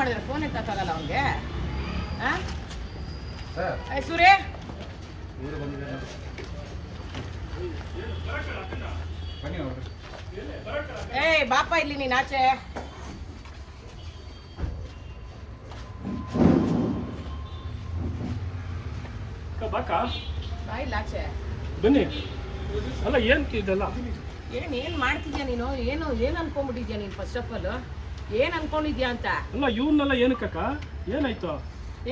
ಮಾಡಿದ್ರೆ ಫೋನ್ ಎತ್ತಕ್ಕಾಗಲ್ಲ ಅವನಿಗೆ? ಆ? ಸರ್. ಏ, ಸೂರ್ಯ? ಏಯ್ ಬಾಪ ಇಲ್ಲಿ ನೀನ್ ಆಚೆ. ಬಾಕ ಬಾ ಇಲ್ಲಿ ಆಚೆ. ಬನ್ನಿ. ಅಲ್ಲ ಏನ್ ಇದೆಲ್ಲ? ಏನು ಏನ್ ಮಾಡ್ತಿದ್ಯಾ ನೀನು? ಏನು ಏನ್ ಅನ್ಕೊಂಡ್ಬಿಟ್ಟಿದ್ಯಾ ನೀನ್ ಫಸ್ಟ್ ಆಫ್ ಆಲ್ ಏನ್ ಅನ್ಕೊಂಡಿದ್ಯಾ ಅಂತ? ಅಲ್ಲ ಇವ್ನೆಲ್ಲ ಏನಕ್ಕ ಏನಾಯ್ತು?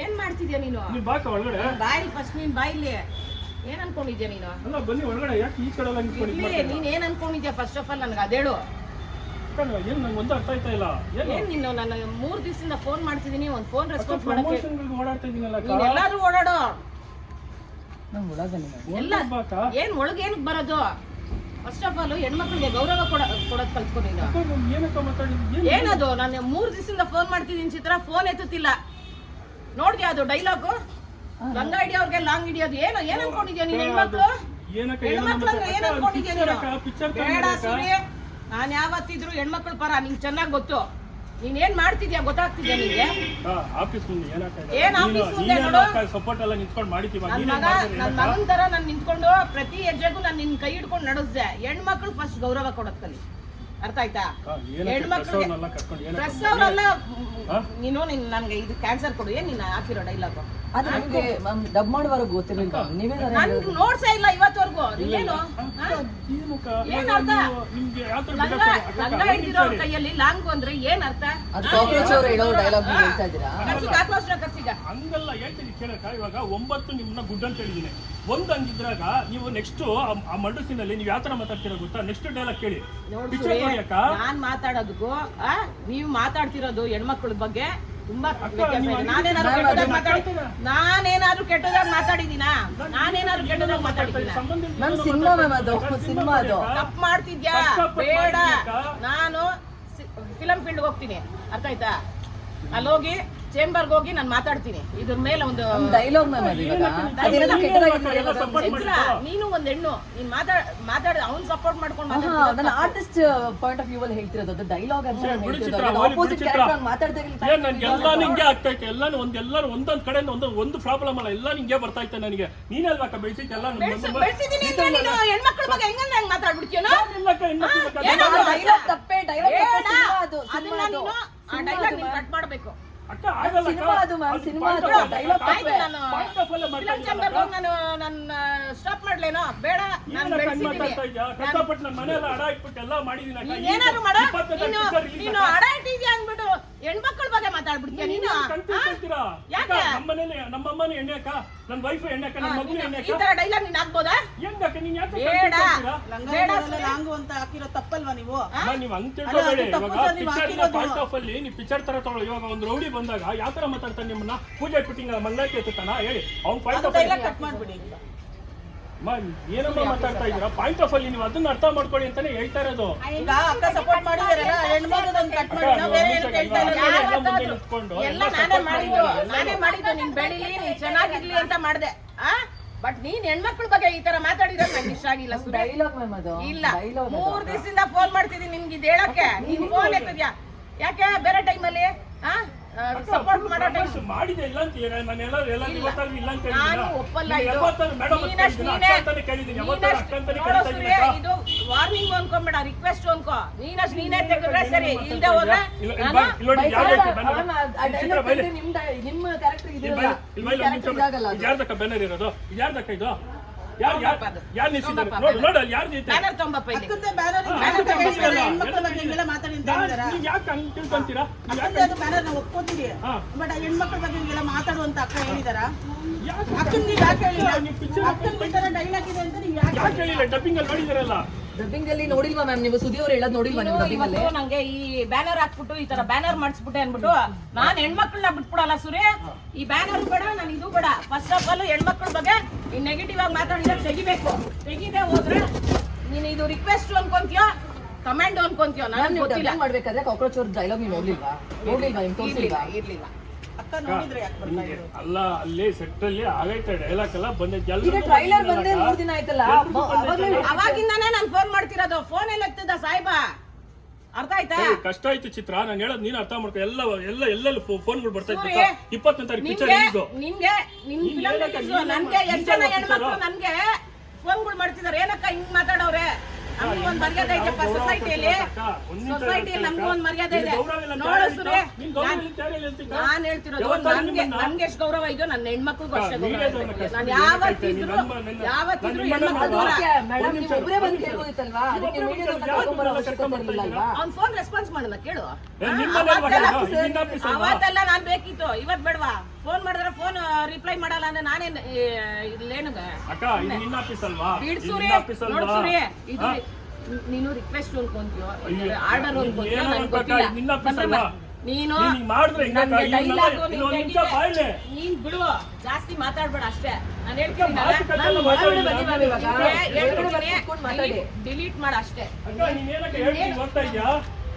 ಏನ್ ಮಾಡ್ತಿದ್ಯಾ ನೀನು? ನೀನ್ ಬಾಕ ಒಳಗಡೆ. ಬಾಯಿಲ್ ಫಸ್ಟ್ ನೀನ್ ಬಾಯಿಲಿ ಏನ್ ಅನ್ಕೊಂಡಿದ್ಯಾ ನೀನು? ಅಲ್ಲ ಬನ್ನಿ ಒಳಗಡೆ ಯಾಕೆ ಈ ಕಡೆ ಎಲ್ಲ? ನೀನ್ ಏನ್ ಅನ್ಕೊಂಡಿದ್ಯಾ ಫಸ್ಟ್ ಆಫ್ ಆಲ್ ನನ್ಗೆ? ಅದೇಳು. ಹೇಳು ಏನ್ ನಂಗೆ ಒಂದು ಅರ್ಥ ಆಯ್ತಾ ಇಲ್ಲ. ಏನು? ನೀನು? ಮೂರು ದಿವಸದಿಂದ ಫೋನ್ ಮಾಡ್ತಿದೀನಿ ಒಂದ್ ಫೋನ್ ರೆಸ್ಪಾನ್ಸ್ ಮಾಡೋಕೆ ಪ್ರಮೋಷನ್ಗಳಿಗೆ ಓಡಾಡ್ತಾ ಇದೀನಲ್ಲ ಅಕ್ಕ. ನೀನ್ ಎಲ್ಲಾದ್ರೂ ಓಡಾಡೋ. ಎಲ್ಲ ಏನ್ ಒಳಗೆ ಏನಕ್ಕೆ ಬರೋದು? ಫಸ್ಟ್ ಆಫ್ ಆಲ್ ಹೆಣ್ಮಕ್ಳಿಗೆ ಗೌರವ ಕೊಡ ಕೊಡೋದ್ ಏನಕ್ಕ ಏನದು? ನಾನು ಮೂರ್ ದಿವಸದಿಂದ ಫೋನ್ ಮಾಡ್ತಿದ್ದೀನಿ ಚಿತ್ರ ಫೋನ್ ಎತ್ತುತ್ತಿಲ್ಲ. ನೋಡಿದ್ಯ ಅದು ಡೈಲಾಗ್ ಲಂಗ ಹಿಡಿಯೋರ್ಗೆ ಲಾಂಗ್ ಹಿಡಿಯೋದು ಏನು ಏನ್ ಅನ್ಕೊಂಡಿದ್ಯಾ ನೀನ್ ಹೆಣ್ಮಕ್ಳು? ಹೆಣ್ಮಕ್ಳು ಅಂದ್ರೆ ಏನ್ ಅನ್ಕೊಂಡಿದ್ಯಾ ನೀನು? ಪಿಕ್ಚರ್ ಬೇಡ ಸೂರ್ಯ. ನಾನ್ ಯಾವತ್ತಿದ್ರು ಹೆಣ್ಮಕ್ಳು ಪರ ನಿಂಗ್ ಚೆನ್ನಾಗ್ ಗೊತ್ತು. ನೀನ್ ಏನ್ ಮಾಡ್ತಿದ್ಯಾ? ಗೊತ್ತಾಗ್ತಿದ್ಯಾ ನಿಂಗೆ? ಆಫೀಸ್ ಮುಂದೆ? ಏನ್ ಆಫೀಸ್ ಮುಂದೆ ನೀನೇನು ನೋಡು? ಸಪೋರ್ಟ್ ಎಲ್ಲ ನಿಂತ್ಕೊಂಡು ಮಾಡಿದ್ದೀವ. ನನ್ ನೀನೇನ್ ಮಗ ಮಾಡಿದ್ರೆ ನನ್ ತರ ನಾನ್ ನಿಂತ್ಕೊಂಡು ಪ್ರತಿ ಹೆಜ್ಜೆಗೂ ನಾನು ನಿನ್ ಕೈ ಹಿಡ್ಕೊಂಡು ನಡೆಸ್ದೆ. ಹೆಣ್ಮಕ್ಳು ಫಸ್ಟ್ ಗೌರವ ಕೊಡೋದ್ ಕಲಿ ಅರ್ಥ ಆಯ್ತಾ? ನೀನು ನೀನ್ ನನ್ಗೆ ಇದು ಕ್ಯಾನ್ಸರ್ ಕೊಡು ಏನ್ ನೀನ್ ಹಾಕಿರೋ ಡೈಲಾಗ್ ಅದು ಡಬ್ ಮಾಡುವಾಗ ಗೊತ್ತಿರಲಿಲ್ಲ. ನೀವೇ ನನ್ ನೋಡ್ಸೇ ಇಲ್ಲ ಇವತ್ತವರೆಗೂ. ಏನು ಅರ್ಥ? ಲಂಗ ಹಿಡಿದಿರೋ ಕೈಯಲ್ಲಿ ಲಾಂಗ್ ಅಂದ್ರೆ ಏನ್ ಅರ್ಥ? ಅದು ಕಾಕ್ರೋಚ್ ಅವರು ಹೇಳೋ ಡೈಲಾಗ್ ಹೇಳ್ತಾ ಇದ್ದೀರಾ? ಕರ್ಸಿಗ ಹಾಕೋಷ್ಟ್ರ ಕರ್ಸಿಗ ಹಂಗಲ್ಲ ಹೇಳ್ತೀನಿ ಕೇಳಕ್ಕ. ಇವಾಗ ಒಂಬತ್ತು ನಿಮ್ನ ಗುಡ್ ಅಂತ ಹೇಳಿದ್ದೀನಿ. ಒಂದ್ ಹಂಗಿದ್ರಾಗ ನೀವು ನೆಕ್ಸ್ಟ್ ಆ ಮಂಡಸಿನಲ್ಲಿ ನೀವು ಯಾವ ತರ ಮಾತಾಡ್ತೀರಾ ಗೊತ್ತಾ? ನೆಕ್ಸ್ಟ್ ಡೈಲಾಗ್ ಕೇಳಿ. ಪಿಕ್ಚರ್ ಸೂರ್ಯ, ನೋಡಿ ಅಕ್ಕ ನಾನ್ ಮಾತಾಡೋದಕ್ಕೂ ಆ, ನೀವು ಮಾತಾಡ್ತಿರೋದು ಹೆಣ್ಮಕ್ಳ ಬಗ್ಗೆ ತುಂಬಾ ವ್ಯತ್ಯಾಸ ಇದೆ. ನಾನೇನಾದ್ರು ನಾನು ಕೆಟ್ಟದಾಗ ಮಾತಾಡಿ? ನಾನೇನಾದ್ರು ಕೆಟ್ಟದಾಗ ಮಾತಾಡಿದೀನಾ ನಾನೇನಾದ್ರು ಕೆಟ್ಟದಾಗ ಮಾತಾಡಿದೀನ ಸಂಬಂಧ ಇಲ್ದಿರೋ ಮ್ಯಾಮ್ ಸಿನಿಮಾ ಮ್ಯಾಮ್ ಅದು ಸಿನಿಮಾ ಅದು? ತಪ್ಪು ಮಾಡ್ತಿದ್ಯಾ? ಕಷ್ಟಪಟ್ಟು ಬೇಡ? ನಾನು ಫಿಲಂ ಫೀಲ್ಡ್ ಹೋಗ್ತೀನಿ ಅರ್ಥ ಆಯ್ತಾ ಅಲ್ಲಿ ಹೋಗಿ ಚೇಂಬರ್ಗೆ ಹೋಗಿ ನಾನು ಮಾತಾಡ್ತೀನಿ. ಇದ್ರ ಮೇಲೆ ಒಂದು ಡೈಲಾಗ್ ನೀನು ಒಂದ್ ಹೆಣ್ಣು ನೀನ್ ಮಾತಾಡ್ ಮಾತಾಡ ಅವ್ನ್ ಸಪೋರ್ಟ್ ಮಾಡ್ಕೊಂಡು ಮಾತಾಡ್ತಿರೋದು ಆರ್ಟಿಸ್ಟ್ ಪಾಯಿಂಟ್ ಆಫ್ ವ್ಯೂ ಅಲ್ಲಿ ಹೇಳ್ತಿರೋದು ಅದು ಡೈಲಾಗ್ ಅಂತ ನಾನು ಆಪೋಸಿಟ್. ಕ್ಯಾರೆಕ್ಟರ್ ಮಾತಾಡ್ತಾ ಎಲ್ಲ ಆಗ್ತಾ ಇತ್ತು. ಎಲ್ಲಾನು ಒಂದ್ ಒಂದೊಂದ್ ಕಡೆ ಒಂದೊಂದು ಒಂದು ಪ್ರಾಬ್ಲಮ್ ಅಲ್ಲ ಎಲ್ಲ ನಿಂಗೆ ಬರ್ತಾ ಇತ್ತು ನನಗೆ. ನೀನಲ್ವಾಕ ಬೆಳೆಸಿದ್ ಎಲ್ಲ ನೀನು ಹೆಣ್ಮಕ್ಳ ಬಗ್ಗೆ ಹೆಂಗಂದ್ರೆ ಹೆಂಗ್ ಮಾತಾಡ್ಬಿಡ್ತೀಯೋ? ಡೈಲಾಗ್ ತಪ್ಪೇ ಡೈಲಾಗ್ ಅದು ಆ ಅದು ನೀನ್ ಮಾಡ್ಬೇಕು. ಅಕ್ಕ ಆಗಲ್ಲ ಸಿನಿಮಾ ಅದು ma'am, ಸಿನಿಮಾ point ಅದು, of- ಆಯ್ತು, ನಾನು point of ಎಲ್ಲ ಫಿಲಂ ಇದ್ದೀರಲ್ಲ ಹೋಗಿ ನಾನು ನನ್ನ ಸ್ಟಾಪ್ ಮಾಡ್ಲೇನೋ ಬೇಡ ನಾನು ಏನಕ್ಕ ಹಂಗ್ ಬೆಳೆಸಿದ್ದೀನಿ ಮಾತಾಡ್ತಾ ಇದ್ಯಾ? ಕಷ್ಟಪಟ್ಟು ನನ್ನ ಮನೆ ಎಲ್ಲ ಅಡ ಇಟ್ಬಿಟ್ಟು ಎಲ್ಲ ಮಾಡಿದೀನಿ ಅಕ್ಕ. ಏನಾದ್ರು ಮಾಡು ನೀನು. ಅಡ ಇಟ್ಟಿದ್ಯಾ ಅಂದ್ಬಿಟ್ಟು ಹೆಣ್ಮಕ್ಳ ಬಗ್ಗೆ ಮಾತಾಡ್ಬಿಡ್ತೀಯ ನೀನು ನೀನು ಆ? ಕಣ್ತಿರ್ ಯಾಕೆ? ನಮ್ಮ ಮನೇಲಿ ನಮ್ಮ ಅಮ್ಮನ ಎಣ್ಣೆ ಅಕ್ಕ ನನ್ನ ವೈಫ್ ಎಣ್ಣೆ ಅಕ್ಕ ನನ್ನ ಈ ಅಕ್ಕ ತರ ಡೈಲಾಗ್ ನೀನ್ ಹಾಕ್ಬೋದಾ ಹೆಂಗಕ್ಕ ನೀನ್ ಯಾಕೆ ಬೇಡ ಕಣ್ತಿರ್ ಬೇಡ ಕಣ್ತೀರಾ? ಸುಮ್ನೆ. ಲಾಂಗು ಅಂತ ಹಾಕಿರೋ ತಪ್ಪಲ್ವಾ ನೀವು ಅಮ್ಮ, ನೀವ್ ಹಂಗ್ ತಿಳ್ಕೊಬೇಡಿ ಇವಾಗ ಪಿಕ್ಚರ್. ಪಾಯಿಂಟ್ ಆಫ್ ಅಲ್ಲಿ ನೀವು ಪಿಕ್ಚರ್ ತರ ತಗೊಳ್ಳಿ ಇವಾಗ ಒಂದು ರೌಡಿ ಬಂದಾಗ ಯಾವ ತರ ಮಾತಾಡ್ತಾನೆ ನಿಮ್ಮನ್ನ? ಪೂಜೆ ಇಟ್ಬಿಟ್ಟಿಂಗ್ ಮಂಗಳಕ್ಕೆ ಎತ್ತಾನ ಹೇಳಿ. ಅವ್ನ್ ಪಾಯಿಂಟ್ ಆಫ್ ಡೈಲಾಗ್ ಕಟ್ ಮಾಡ್ಬಿಡಿ ಏನಮ್ಮ ಮಾತಾಡ್ತಾ ಇದ್ರ ಪಾಯಿಂಟ್ ಆಫ್ ಅಲ್ಲಿ ನೀವು ಅದನ್ನ ಅರ್ಥ ಮಾಡ್ಕೊಳ್ಳಿ ಅಂತಾನೆ ಹೇಳ್ತಾ ಇರೋದು. ಈಗ ಅಕ್ಕ ಸಪೋರ್ಟ್ ಮಾಡಿದಾರಲ್ಲ ಹೆಣ್ಮಗದೊಂದು ಕಟ್ ಮಾಡಿ ನಾವು ಬೇರೆ ಏನು ಇಲ್ಲ ಎಲ್ಲ ಮುಂದೆ? ನಿಂತ್ಕೊಂಡು ಎಲ್ಲ ನಾನೇ ಮಾಡಿದ್ದು. ನಾನೇ ಮಾಡಿದ್ದು. ನೀನ್ ಬೆಳಿಲಿ ನೀನ್ ಚೆನ್ನಾಗಿರ್ಲಿ ಅಂತ ಮಾಡ್ದೆ. ಆ? ಬಟ್ ನೀನ್ ಹೆಣ್ಮಕ್ಳ ಬಗ್ಗೆ ಈ ತರ ಮಾತಾಡಿದ್ರೆ ನಂಗೆ ಇಷ್ಟ ಆಗಿಲ್ಲ ಸುರೇಶ್ ಡೈಲಾಗ್ ಮ್ಯಾಮ್ ಅದು. ಇಲ್ಲ. ಡೈಲಾಗ್ ಮೂರ್ ದಿವಸದಿಂದ ಫೋನ್ ಮಾಡ್ತಿದೀನಿ ನಿಮ್ಗೆ ಇದು ಹೇಳಕ್ಕೆ. ನೀನ್ ಫೋನ್ ಎತ್ತಿದ್ಯಾ? ಯಾಕೆ ಬೇರೆ ಟೈಮಲ್ಲಿ ಸಪೋರ್ಟ್ ಮಾಡೋ ಟೈಮ್ Propose ಮಾಡಿದೆ ಇಲ್ಲ ಅಂತ ಹೇಳಿ ನಾನು ಎಲ್ಲ ಎಲ್ಲ ಇಲ್ಲ. ಇವತ್ತಾದ್ರೂ ಇಲ್ಲ ಅಂತ ನಾನು? ಒಪ್ಪಲ್ಲ ಇದು. ನೀನಷ್ಟ್? ನೀನೇ- ಇದು ವಾರ್ನಿಂಗ್ ಅನ್ಕೊಂಬೇಡ ರಿಕ್ವೆಸ್ಟ್ ಅನ್ಕೋ. ನೀನಷ್ಟ್ ನೀನೇ ತೆಗೆದ್ರೆ ಸರಿ. ಇಲ್ದೆ ಹೋದ್ರೆ ನಿಮ್ಮ ಕ್ಯಾರೆಕ್ಟರ್ ಯಾರ್ದಕ್ಕ ಬ್ಯಾನರ್ ಇರೋದು? ಇದು ಯಾರ್ದಕ್ಕ ಇದು? ಯಾರು ಯಾರು ನಿಲ್ಸಿದ್ದಾರೆ? ನೋಡು ನೋಡು ಅಲ್ಲಿ ಬ್ಯಾನರ್ ತೊಂಬಪ್ಪ ಇಲ್ಲಿ. ಅಕ್ಕಂದೆ ಬ್ಯಾನರ್ ಹಾ, ಬ್ಯಾನರ್ ಅಕ್ಕ ಹೇಳಿದಾರೆ ಹೇಳಿದಾರೆ. ಹೆಣ್ಮಕ್ಳ ಬಗ್ಗೆ ಹಿಂಗೆಲ್ಲ ಮಾತಾಡಿ ಅಂತ ನೀವು ಯಾಕೆ ಹಂಗ್ ತಿಳ್ಕೊಂತೀರಾ? ನೀವು ಅಕ್ಕಂದೆ ಯಾಕೆ ಅದು ಬ್ಯಾನರ್ ನಾವು ಒಪ್ಕೋತೀವಿ ಹಾ. ಬಟ್ ಹೆಣ್ಮಕ್ಳ ಬಗ್ಗೆ ಹಿಂಗೆಲ್ಲ ಮಾತಾಡುವಂತ ಅಕ್ಕ ಹೇಳಿದಾರ? ಯಾಕೆ ಹೇಳಿಲ್ಲ? ಈ ಡೈಲಾಗ್ ಇದೆ ಅಂತ ನೀವು ಯಾಕೆ ಹೇಳಿಲ್ಲ? ಡಬ್ಬಿಂಗ್ ಅಲ್ಲಿ ನೋಡಿದಾರಲ್ಲ. ಡಬ್ಬಿಂಗ್ ಅಲ್ಲಿ ನೋಡಿಲ್ವಾ ಮ್ಯಾಮ್ ನೀವು? ಸುದಿ ಅವ್ರು ಹೇಳೋದು ನೋಡಿಲ್ವಾ ನೀವು ಡಬ್ಬಿಂಗ್ ಅಲ್ಲಿ ಇವತ್ತು ನಂಗೆ ಈ ಬ್ಯಾನರ್ ಹಾಕ್ಬಿಟ್ಟು ಈ ತರ ಬ್ಯಾನರ್ ಮಾಡಿಸ್ಬಿಟ್ಟೆ ಅನ್ಬಿಟ್ಟು ನಾನ್ ಹೆಣ್ಮಕ್ಳನ್ನ ಬಿಟ್ಬಿಡಲ್ಲ ಸುರೇ. ಈ ಬ್ಯಾನರ್ ಬೇಡ ನಾನು ಇದು ಬೇಡ. ಫಸ್ಟ್ ಆಫ್ ಆಲ್ ಹೆಣ್ಮಕ್ಳ ಬಗ್ಗೆ ಈ ನೆಗೆಟಿವ್ ಆಗಿ ಮಾತಾಡಿದ್ರೆ ತೆಗಿಬೇಕು. ತೆಗಿದೆ ಹೋದ್ರೆ ನೀನು ಇದು ರಿಕ್ವೆಸ್ಟ್ ಅನ್ಕೊಂತೀಯ? ಕಮೆಂಡ್ ಅನ್ಕೊಂತೀಯೋ? ನಾನು ನೀವು ಡಬ್ಬಿಂಗ್ ಮಾಡ್ಬೇಕಾದ್ರೆ ಕಾಕ್ರೋಚ್ ಅವ್ರ ಡೈಲಾಗ್ ನೀವು ನೋಡ್ಲಿಲ್ವಾ? ನೋಡ್ಲಿಲ್ವಾ ನಿಮ್ಗೆ ತೋರಿಸಿಲ್ವಾ? ಇರ್ಲಿಲ್ಲ. ಅಲ್ಲ ಅಲ್ಲಿ ಸೆಟ್ ಅಲ್ಲಿ ಆಗೈತೆ ಡೈಲಾಗ್ ಎಲ್ಲ ಬಂದೈತೆ ಈಗ ಟ್ರೈಲರ್ ಬಂದೇ ಮೂರ್ ದಿನ ಆಯ್ತಲ್ಲ? ಅವಾಗಿಂದಾನೇ ನಾನು ಫೋನ್ ಮಾಡ್ತಿರೋದು. ಫೋನ್ ಎಲ್ಲ ಎತ್ತದ ಸಾಯ್ಬ ಅರ್ಥ ಆಯ್ತಾ? ಕಷ್ಟ ಆಯ್ತು ಚಿತ್ರ. ನಾನು ಹೇಳೋದು ನೀನು ಅರ್ಥ ಮಾಡ್ಕೊ. ಎಲ್ಲ ಎಲ್ಲ ಎಲ್ಲೆಲ್ಲ ಫೋನ್ಗಳು ಬರ್ತಾ ಇತ್ತು ಇಪ್ಪತ್ತನೇ ತಾರೀಕು ಪಿಕ್ಚರ್ ನಿಮ್ಗೆ ರಿಲೀಸು ನಿಮ್ಗೆ ನಿಮ್ ನೀನ್ ಫಿಲಂ ಏನಕ್ಕ ರಿಲೀಸು ನೀನ್ ನನ್ಗೆ ನೀನ್ ಜನ ಹೆಣ್ಮಕ್ಳು? ನನ್ಗೆ ಫೋನ್ಗಳು ಮಾಡ್ತಿದಾರೆ. ಏನಕ್ಕ ಹಿಂಗ್ ಮಾತಾಡವ್ರೆ? ನಮ್ಗೂ ಒಂದ್ ಮರ್ಯಾದೆ ಇದೆಯಪ್ಪ ಸೊಸೈಟಿಯಲ್ಲಿ ಸೊಸೈಟಿಯಲ್ಲಿ ನಮ್ಗೂ ಒಂದ್ ಮರ್ಯಾದೆ ಇದೆ. ನೀನ್ ಗೌರವ ಇಲ್ಲ ಅಂತ ಸುರೇ. ಹೇಳ್ತಾ? ನೀನ್ ಹೇಳ್ತಿರೋದು ನನ್ಗೆ ನನ್ಗೆ ಎಷ್ಟು ಗೌರವ ಇದೆಯೋ ನನ್ನ ಹೆಣ್ಮಕ್ಳಿಗೂ ಅಷ್ಟೇ ಗೌರವ ಇದೆ. ನಾನು ಯಾವತ್ತಿದ್ರು ಯಾವತ್ತಿದ್ರು ಹೆಣ್ಮಕ್ಳು ದೂರ ಅವ್ನ್ ಫೋನ್ ರೆಸ್ಪಾನ್ಸ್ ಮಾಡಲ್ಲ ಕೇಳು? ಅವತ್ತೆಲ್ಲ ನಾನ್ ಬೇಕಿತ್ತು ಇವತ್ ಬೇಡವಾ? ಫೋನ್ ಮಾಡಿದ್ರೆ ಫೋನ್ ರಿಪ್ಲೈ ಮಾಡಲ್ಲ ಅಂದ್ರೆ ನಾನೇನ್ ಇಲ್ಲೇನುಗ? ಅಕ್ಕ ಇದು ನಿನ್ನ ಆಫೀಸ್ ಅಲ್ವಾ? ಇದು ಬಿಡ್ಸೂರಿ ನಿನ್ನ ಆಫೀಸ್ ಅಲ್ವಾ? ನೋಡ್ಸೂರಿ ಇದು ನೀನು ರಿಕ್ವೆಸ್ಟ್ ಅನ್ಕೊಂತೀಯೋ ಆರ್ಡರ್ ಅನ್ಕೊಂತೀಯೋ ಏನೋ ನನ್ಗೆ ಅನ್ಕೊಕ್ಕ, ಗೊತ್ತಿಲ್ಲ. ನಿನ್ನ ಆಫೀಸ್ ಬಂದ್ರೆ ಅಲ್ವಾ? ನೀನು ಮಾಡಿದ್ರೆ ಬಿಡು ಜಾಸ್ತಿ ಮಾತಾಡ್ಬೇಡ ಅಷ್ಟೇ. ನಾನು ಹೇಳ್ತೀನಿ ಡಿಲೀಟ್ ಮಾಡ ಅಷ್ಟೇ?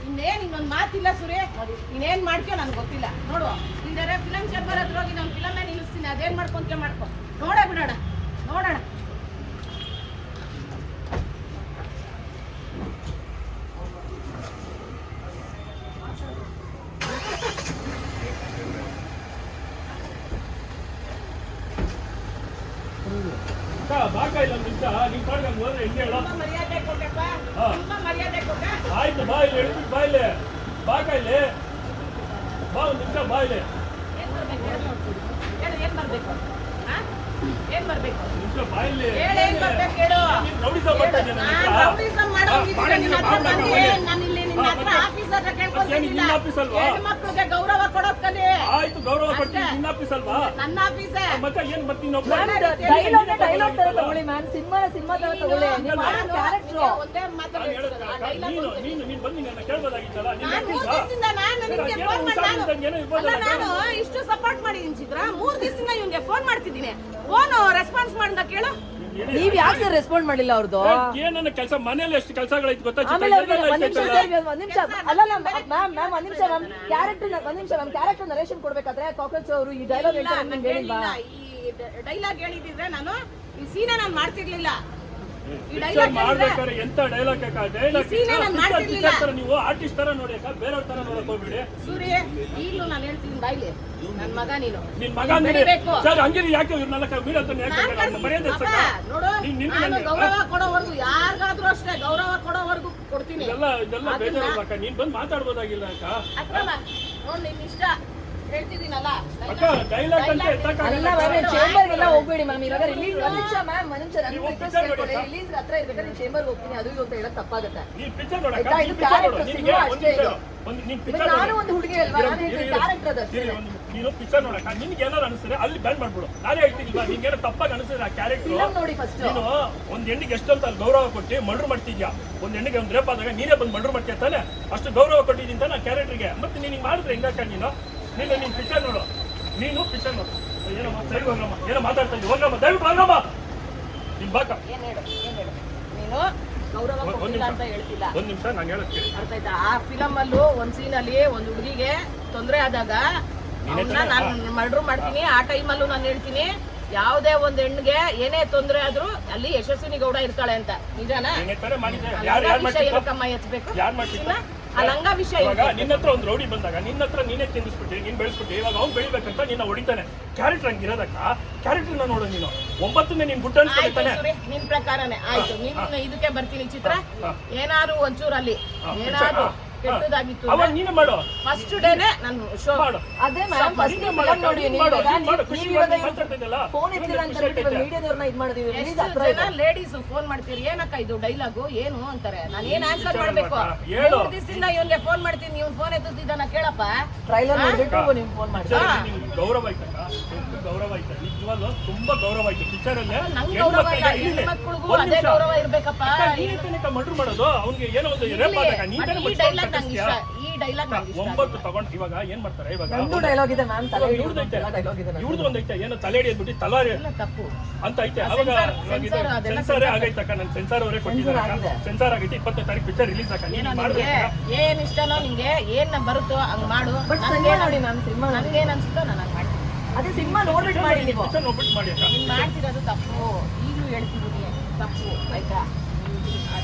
ಇನ್ನೇನ್ ಇನ್ನೊಂದ್ ಮಾತಿಲ್ಲ ಸುರೇ. ಇನ್ನೇನ್ ಮಾಡ್ತೀಯೋ ನನ್ಗೆ ಗೊತ್ತಿಲ್ಲ. ನೋಡು ಇಲ್ದರೆ ಫಿಲಮ್ ಚೇಂಬರ್ ಹತ್ರ ಹೋಗಿ ನಾನು ಫಿಲಮೇ ನಿಲ್ಲಿಸ್ತೀನಿ? ಅದೇನ್ ಮಾಡ್ಕೊಂತ ಮಾಡ್ಕೊ. ನೋಡೇ ಬಿಡೋಣ. ನೋಡೋಣ ಅಕ್ಕ, ಬಾಕ ಇಲ್ಲ ಒಂದ್ ನಿಮಿಷ. ನೀನ್ ಪಾಡ್ಗೆ ಹಂಗ್ ಹೋದ್ರೆ ಹೆಂಗೆ ಹೇಳು? ತುಂಬಾ ಮರ್ಯಾದೆ ಕೊಟ್ಟಪ್ಪ ಹಾ. ತುಂಬಾ ಮರ್ಯಾದೆ ಕೊಟ್ಟ ಆಯ್ತು ಬಾ ಇಲ್ಲಿ ಹೇಳ್ಬಿಟ್ಟು ಬಾ ಇಲ್ಲಿ ಬಾಕ ಇಲ್ಲಿ ಬಾ ಒಂದ್ ನಿಮಿಷ ಬಾ ಇಲ್ಲಿ ಏನ್ ಬರ್ಬೇಕು ಹೇಳು ನೋಡ್ತೀನಿ. ಹೇಳು ಏನ್ ಬರ್ಬೇಕು. ಹಾ? ಏನ್ ಬರಬೇಕು? ಏನ್ ಬರ್ಬೇಕು ಹೇಳು? ರೌಡಿಸಂ ಮಾಡ್ತಾ ಇದ್ಯಾ ನನ್ನ ನಾನ್ ಹತ್ರ? ಬಂದು ನಾನು ಇಲ್ಲಿ ನಿನ್ನ ಹತ್ರ? ಆಫೀಸ್ ಹತ್ರ ಅಲ್ವಾ? ಹೆಣ್ಮಕ್ಳಿಗೆ ಗೌರವ ಕೊಡೋದ್ ಕಲಿ ಆಯ್ತು ಗೌರವ ಕೊಡ್ತೀನಿ. ನಿನ್ನ ಆಫೀಸ್ ಅಲ್ವಾ? ನನ್ನ ಆಫೀಸೇ ಮತ್ತೆ ಏನ್ ಒಬ್ಬ- ಡೈಲಾಗ್ ಡೈಲಾಗ್ ತರ ತಗೊಳ್ಳಿ ಮ್ಯಾಮ್ ಸಿನಿಮಾ ಸಿನಿಮಾ ತರ ತಗೊಳ್ಳಿ. ನೀವು ಕ್ಯಾರೆಕ್ಟರ್ ನಾನು ಕ್ಯಾರೆಕ್ಟ್ರು ಒಂದೇ ಮಾತಲ್ಲಿ ನಾನ್ ನೀನು ನೀನು ನೀನ್ ಬಂದು ನನ್ನ ಕೇಳ್ಬೋದಾಗಿತ್ತಲ್ಲ ನೀನ್ ನಾನ್ ನಿಮಗೆ ಫೋನ್ ಮಾಡಿ. ನಾನು ಇಷ್ಟು ಸಪೋರ್ಟ್ ಮಾಡಿದೀನಿ ಚಿತ್ರ ಮೂರ್ ದಿವಸದಿಂದ ಇವ್ನಿಗೆ ಫೋನ್ ಮಾಡ್ತಿದ್ದೀನಿ ಫೋನ್ ರೆಸ್ಪಾನ್ಸ್ ಮಾಡಿದ ಕೇಳು. ನೀವ್ ಯಾಕೆ ಸರ್ ರೆಸ್ಪಾಂಡ್ ಮಾಡಿಲ್ಲ ಅವ್ರದ್ದು ಏ, ಏನನ್ನ ಕೆಲಸ? ಮನೇಲಿ ಎಷ್ಟು ಕೆಲಸಗಳೈತೆ ಗೊತ್ತಾ? ಚಿತ್ರ? ಆಮೇಲೆ ಅವ್ರಿಗೆ ಒಂದ್ ನಿಮಿಷ ಸರ್ ಒಂದ್ ನಿಮಿಷ. ಅಲ್ಲ ಮ್ಯಾಮ್ ಮ್ಯಾಮ್ ಒಂದ್ ನಿಮಿಷ ಮ್ಯಾಮ್ ಕ್ಯಾರೆಕ್ಟರ್ ಒಂದ್ ನಿಮಿಷ ನಮ್ ಕ್ಯಾರೆಕ್ಟರ್ ನರೇಶನ್ ಕೊಡ್ಬೇಕಾದ್ರೆ ಕಾಕ್ರೋಚ್ ಅವರು ಈ ಡೈಲಾಗ್ ಹೇಳ್ತಾರೆ ನಾನ್ ನಿಮ್ಗೆ ಹೇಳಿಲ್ವಾ ಈ ಡೈಲಾಗ್ ಹೇಳಿದ್ರೆ ನಾನು ಈ ಸೀನ ನಾನು ಮಾಡ್ತಿರ್ಲಿಲ್ಲ. ಪಿಕ್ಚರ್ ಡೈಲಾಗ್ ಮಾಡ್ಬೇಕಾದ್ರೆ ಎಂತ ಡೈಲಾಗ್ ಡೈಲಾಗ್ ನಾನ್ ಮಾಡ್ತಿರ್ಲಿಲ್ಲ. ತರ ನೀವು ಆರ್ಟಿಸ್ಟ್ ತರ ನೋಡಿ ಅಕ್ಕ ಬೇರೆಯವ್ರ ತರ ನೋಡಕ್ ಹೋಗ್ಬಿಡಿ. ಸೂರ್ಯ ಈಗಲೂ ನಾನು ಹೇಳ್ತೀನಿ ಬಾಯ್ಲಿ. ನನ್ನ ಮಗ ನೀನು. ನಿನ್ ಮಗ ಸರ್ ಯಾಕೆ ಇವ್ರನ್ನೆಲ್ಲ ಮೀಡಿಯಾ ಹತ್ರ ಯಾಕೆ ಮರ್ಯಾದೆ ನೋಡು ನೀನ್ ಗೌರವ ಕೊಡೋವರೆಗೂ ಯಾರಿಗಾದ್ರೂ ಅಷ್ಟೇ ಗೌರವ ಕೊಡೋವರೆಗೂ ಕೊಡ್ತೀನಿ. ಇದೆಲ್ಲ ಇದೆಲ್ಲ ಅದನ್ನ- ಬೇಜಾರು ಅಕ್ಕ. ನೀನ್ ಬಂದು ಮಾತಾಡ್ಬೋದಾಗಿಲ್ಲ ಅಕ್ಕ. ಅಕ್ರಮ. ನೋಡ್ ನಿನ್ ಇಷ್ಟ. ಹೇಳ್ತಿದ್ದೀನಲ್ಲ? ಅಕ್ಕ ಡೈಲಾಗ್ ಅಂತ ಅಲ್ಲ ಚೇಂಬರ್ ಎಲ್ಲ ಹೋಗ್ಬೇಡಿ ಮ್ಯಾಮ್ ಇವಾಗ ರಿಲೀಸ್ ಒಂದ್ ನಿಮಿಷ ಮ್ಯಾಮ್ ಒಂದ್ ನಿಮಿಷ ನೀವು ನನಗೆ ರಿಕ್ವೆಸ್ಟ್ picture ಕೇಳ್ಕೊಳ್ಳಿ ರಿಲೀಸ್ ಹತ್ರ ಇರ್ಬೇಕಾದ್ರೆ ಚೇಂಬರ್ ಹೋಗ್ತೀನಿ ಅದು ಇದು ಅಂತ ಹೇಳಕ್ ತಪ್ಪಾಗುತ್ತೆ. ನೀನ್ ಪಿಕ್ಚರ್ ನೋಡಕ್ಕ? ಆಯ್ತಾ, ಇದು ಪಿಕ್ಚರ್ ನೋಡು. character, ನಿನಗೆ ಸಿನಿಮಾ ಅಷ್ಟೇ ಇದು. ಒಂದು ನೀನ್ ಇವಾಗ ನಾನು ಒಂದು ಹುಡುಗಿ ಅಲ್ವಾ? ನಾನು ಹೇಳ್ತೀನಿ ಕ್ಯಾರೆಕ್ಟರ್ ಅದಷ್ಟೇ ನೀನು ಪಿಕ್ಚರ್ ನೋಡಕ್ಕ. ನಿನ್ಗೆ ಏನಾರು ಅನಿಸಿದ್ರೆ ಅಲ್ಲಿ ಬ್ಯಾನ್ ಮಾಡ್ಬಿಡು. ನಾನೇ ಹೇಳ್ತೀನಿ ಬಾ ನಿನ್ಗೆ ಏನೋ ತಪ್ಪಾಗಿ ಅನಿಸಿದ್ರೆ ಆ ಕ್ಯಾರೆಕ್ಟರ್ ನೋಡಿ ಫಸ್ಟ್ ನೀನು ಒಂದ್ ಹೆಣ್ಣಿಗೆ ಎಷ್ಟಂತ ಗೌರವ ಕೊಟ್ಟು ಮರ್ಡರ್ ಮಾಡ್ತಿದ್ಯಾ? ಒಂದ್ ಹೆಣ್ಣಿಗೆ ಒಂದ್ ರೇಪ್ ಆದಾಗ ನೀನೇ ಬಂದು ಮರ್ಡರ್ ಮಾಡ್ತೀಯ ತಾನೆ? ಅಷ್ಟು ಗೌರವ ಕೊಟ್ಟಿದ್ದೀನಿ ತಾನೆ ಆ ಕ್ಯಾರೆಕ್ಟರ್ಗೆ ಮತ್ತೆ ನೀನು ಹಿಂಗ್ ಮಾಡಿದ್ರೆ ಹೆಂಗಾಕ ನೀನು? ನೀನು ನೀನ್ ಪಿಕ್ಚರ್ ನೋಡು. ನೀನು ಪಿಕ್ಚರ್ ನೋಡು. ಏನಮ್ಮ ಸರಿ ಹೋಗಮ್ಮ ಏನೋ ಮಾತಾಡ್ತಾ ಇದ್ದೀವಿ ಹೋಗಮ್ಮ ದಯವಿಟ್ಟು ಹೋಗಮ್ಮ ನಿನ್ ಬಾಕ. ಏನ್ ಹೇಳು? ಏನ್ ಹೇಳು? ನೀನು ಗೌರವ ನಿಮಿಷ. ಅಂತ ಹೇಳ್ತಿಲ್ಲ. ಒಂದ್ ನಿಮಿಷ ನಾನು ಹೇಳೋದ್ ಕೇಳಿ. ಅರ್ಥ ಆಯ್ತಾ ಆ ಫಿಲಮ್ ಅಲ್ಲೂ ಒಂದ್ ಸೀನ್ ಅಲ್ಲಿ ಒಂದ್ ಹುಡುಗಿಗೆ ತೊಂದ್ರೆ ಆದಾಗ ನೀನೇ ಮರ್ಡರ್ ಮಾಡ್ತೀನಿ. ಆ ಟೈಮಲ್ಲೂ ನಾನು ಹೇಳ್ತೀನಿ. ಯಾವ್ದೇ ಒಂದ್ ಹೆಣ್ಣಿಗೆ ಏನೇ ತೊಂದ್ರೆ ಆದ್ರೂ ಅಲ್ಲಿ ಯಶಸ್ವಿನಿ ಗೌಡ ಇರ್ತಾಳೆ ಅಂತ. ನಿಜಾನ? ವಿಷಯ ಎತ್ಬೇಕು? ಲಂಗ ವಿಷಯ ಇವಾಗ. ನಿನ್ನ ಹತ್ರ ಒಂದು ರೌಡಿ ಬಂದಾಗ ನಿನ್ನ ಹತ್ರ ನೀನೇ ತಿಂದಿಸ್ಬಿಟ್ಟು ನೀನ್ ಬೆಳೆಸ್ಬಿಟ್ಟು ಇವಾಗ ಅವ್ನು ಬೆಳಿಬೇಕಂತ ನಿನ್ನ ಹೊಡಿತಾನೆ. ಕ್ಯಾರೆಕ್ಟರ್ ಹಂಗಿರೋದಕ್ಕ ಕ್ಯಾರೆಕ್ಟರ್ ನೋಡು ನೀನು. ಒಂಬತ್ತನೇ ನಿನ್ ಗುಡ್ ಆಯ್ತು ಅನ್ಸ್ಕೊಳ್ತಾನೆ ನಿನ್ ಪ್ರಕಾರನೇ. ಆಯ್ತು ನಿನ್ ಇದಕ್ಕೆ ಬರ್ತೀನಿ ಚಿತ್ರ. ಏನಾದ್ರು ಒಂಚೂರಲ್ಲಿ. ಏನಾದ್ರು. ಕೆಟ್ಟದಾಗಿತ್ತು ಅವಾಗ ನೀನು ಮಾಡು. ಫಸ್ಟ್ ಡೇನೆ ನಾನು ಶೋ ಮಾಡು. ಅದೇ ಮ್ಯಾಮ್ ಫಸ್ಟ್ ಫಿಲಮ್ ನೋಡಿ ನೀನ್ ನೀವು ಇವಾಗ ನೀವು ಫೋನ್ ಎತ್ತಿಲ್ಲ ಅಂತ ಖುಷಿ ಹೇಳ್ಬಿಟ್ಟು ಆಗ್ತೈತೆ. ಮೀಡಿಯಾದವ್ರನ್ನ ಇದ್ ಮಾಡಿದೀವಿ ರಿಲೀಸ್ ಹತ್ರ ಜನ ಲೇಡೀಸ್ ಫೋನ್ ಮಾಡ್ತೀರಿ? ಏನಕ್ಕ ಇದು ಡೈಲಾಗು ಏನು ಅಂತಾರೆ? ನಾನು ಏನ್ ಆನ್ಸರ್ ಮಾಡಬೇಕು? ಹೇಳು. ಮೂರ್ ದಿವಸದಿಂದ ಇವನ್ಗೆ ಫೋನ್ ಮಾಡ್ತೀನಿ ನೀವು ಫೋನ್ ಎತ್ತಿದ್ದಾನ ಕೇಳಪ್ಪ. ಟ್ರೈಲರ್? ನೋಡ್ಬಿಟ್ಟು ನಿಮ್ಗೆ ಫೋನ್ ಮಾಡಿ. ಗೌರವ ಆಯ್ತಕ್ಕ? ಗೌರವ ಆಯ್ತು. ನಿಜವಾಗ್ಲೂ ತುಂಬಾ ಗೌರವ ಆಯ್ತು. ಪಿಕ್ಚರ್ ಅಲ್ಲೇ ಅದೇ ಗೌರವ ಇರ್ಬೇಕಪ್ಪ. ಮರ್ಡರ್ ಮಾಡೋದು? ಅವ್ನಿಗೆ ಏನೋ ಒಂದು ರೇಪ್ ಆದಾಗ ನೀನ್ ತಾನೇ ಡೈಲಾಗ್ ನಂಗೆ ಇಷ್ಟ. ಈ ಡೈಲಾಗ್ ನಂಗೆ ಇಷ್ಟ ಒಂಬತ್ತು ತಗೊಂಡ್ ಇವಾಗ ಏನ್ ಮಾಡ್ತಾರೆ? ಇವಾಗ ನಂದು ಡೈಲಾಗ್ ಇದೆ ಮ್ಯಾಮ್ ತಲೆ ಇವ್ರದ್ದೈತೆ ಡೈಲಾಗ್ ಇದೆ ನಂದು. ಇವ್ರದ್ದು ಒಂದೈತೆ. ಏನೋ ತಲೆ ಹಿಡಿದ್ಬಿಟ್ಟು ತಲಾರಿ ಇಲ್ಲ ತಪ್ಪು. ಅಂತ ಐತೆ. ಅವಾಗ ಸೆನ್ಸಾರ್- ಸೆನ್ಸಾರ್ ಅದೆಲ್ಲ ಸೆನ್ಸಾರೇ ಆಗೈತಕ್ಕ ನನ್ ಸೆನ್ಸಾರ್ ಅವರೇ ಕೊಟ್ಟಿದ್ದಾರೆ ಆಗಿದೆ. ಸೆನ್ಸಾರ್ ಆಗೈತೆ. ಇಪ್ಪತ್ತನೇ ತಾರೀಕು ಪಿಕ್ಚರ್ ರಿಲೀಸ್ ಆಗ ಏನೋ ನೀನು ನಿಂಗೆ ಮಾಡಿದ್ರೆ ಏನ್ ಇಷ್ಟನೋ ನಿಂಗೆ ಏನ್ ಬರುತ್ತೋ ಹಂಗ್ ಮಾಡು. ಬಟ್ ನನ್ಗೆ ಸಿನಿಮಾ ನೋಡಿ ಮ್ಯಾಮ್ ಸಿನಿಮಾ ನನ್ಗೇನ್ ಅನ್ಸುತ್ತೋ ನಾನು ಹಂಗ್ ಮಾಡ್ತೀನಿ. ಅದೇ ಸಿನಿಮಾ ನೋಡ್ಬಿಟ್ಟು ಮಾಡಿ ನೀವು. ಪಿಕ್ಚರ್ ನೋಡ್ಬಿಟ್ಟು ಮಾಡಿ ಅಕ್ಕ. ನೀನ್ ಮಾಡ್ತಿರೋದು ತಪ್ಪು. ಈಗಲೂ ಹೇಳ್ತಿದ್ದೀನಿ ತಪ್ಪು ಆಯ್ತಾ?